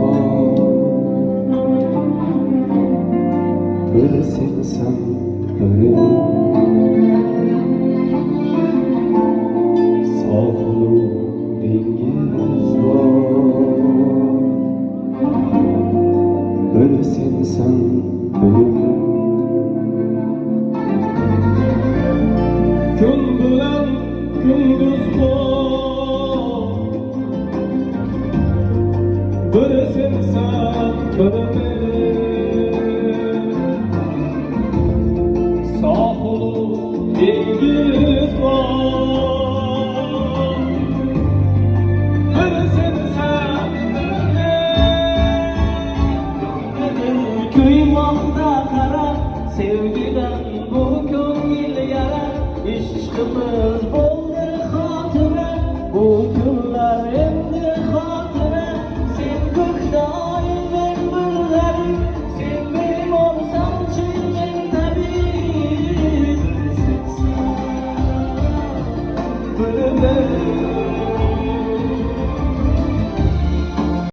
var. Böylesin sen öğrenin Saflı dengiz var. Böylesin sen öğrenin Gün Burası insan bana Sağ olun İngiliz var. Burası insan kara Sevgiden bu köy gönül yara İşkımız bu Ölüme